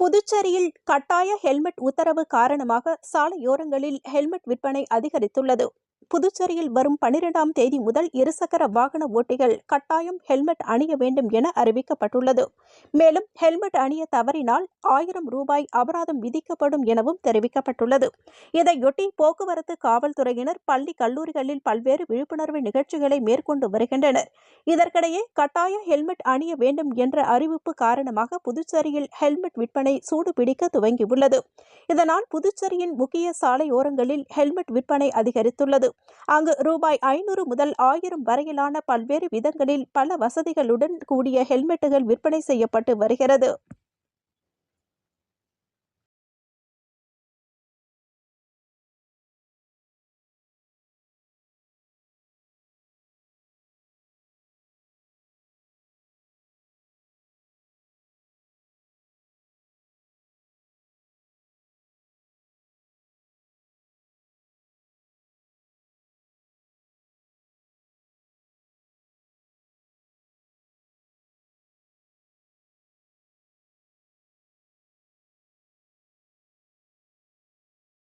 புதுச்சேரியில் கட்டாய ஹெல்மெட் உத்தரவு காரணமாக சாலையோரங்களில் ஹெல்மெட் விற்பனை அதிகரித்துள்ளது. புதுச்சேரியில் வரும் பனிரெண்டாம் தேதி முதல் இருசக்கர வாகன ஓட்டிகள் கட்டாயம் ஹெல்மெட் அணிய வேண்டும் என அறிவிக்கப்பட்டுள்ளது. மேலும் ஹெல்மெட் அணிய தவறினால் ஆயிரம் ரூபாய் அபராதம் விதிக்கப்படும் எனவும் தெரிவிக்கப்பட்டுள்ளது. இதையொட்டி போக்குவரத்து காவல்துறையினர் பள்ளி கல்லூரிகளில் பல்வேறு விழிப்புணர்வு நிகழ்ச்சிகளை மேற்கொண்டு வருகின்றனர். இதற்கிடையே கட்டாய ஹெல்மெட் அணிய வேண்டும் என்ற அறிவிப்பு காரணமாக புதுச்சேரியில் ஹெல்மெட் விற்பனை சூடுபிடிக்க துவங்கியுள்ளது. இதனால் புதுச்சேரியின் முக்கிய சாலையோரங்களில் ஹெல்மெட் விற்பனை அதிகரித்துள்ளது. அங்கு ரூபாய் ஐநூறு முதல் ஆயிரம் வரையிலான பல்வேறு விதங்களில் பல வசதிகளுடன் கூடிய ஹெல்மெட்டுகள் விற்பனை செய்யப்பட்டு வருகிறது.